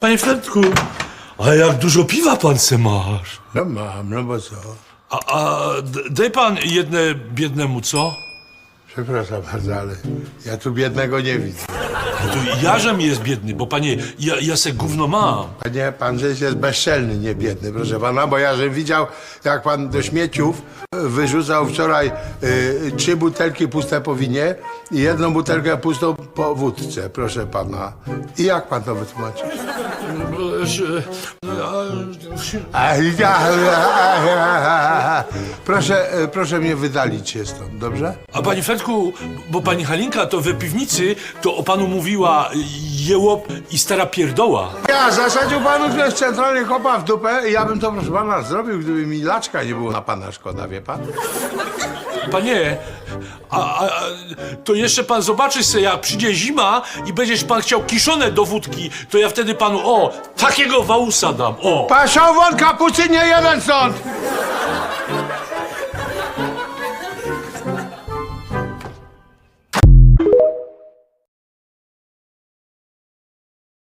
Panie Fredku, a jak dużo piwa pan se masz? No mam, no bo co? A, a d- daj pan jedne biednemu, co? Przepraszam bardzo, ale ja tu biednego nie widzę. No to jarzem jest biedny, bo panie, ja, ja se gówno mam. Panie, pan żeś jest bezczelny, nie biedny, proszę pana, bo ja żem widział, jak pan do śmieciów y, wyrzucał wczoraj y, trzy butelki puste po winie i jedną butelkę pustą po wódce, proszę pana. I jak pan to wytłumaczy? E, A, ja- Proszę, y, proszę mnie wydalić się stąd, dobrze? A panie Fredku, bo pani Halinka to we piwnicy, to o panu mówiła jełop i stara pierdoła. Ja zasadził panu ktoś centralnie kopa w dupę i ja bym to, proszę pana, zrobił, gdyby mi laczka nie było na pana szkoda, wie pan? Panie, a, a, a to jeszcze pan zobaczy se, jak przyjdzie zima i będziesz pan chciał kiszone do wódki, to ja wtedy panu, o, takiego wałusa dam, o. Paszą won kapucynie jeden stąd!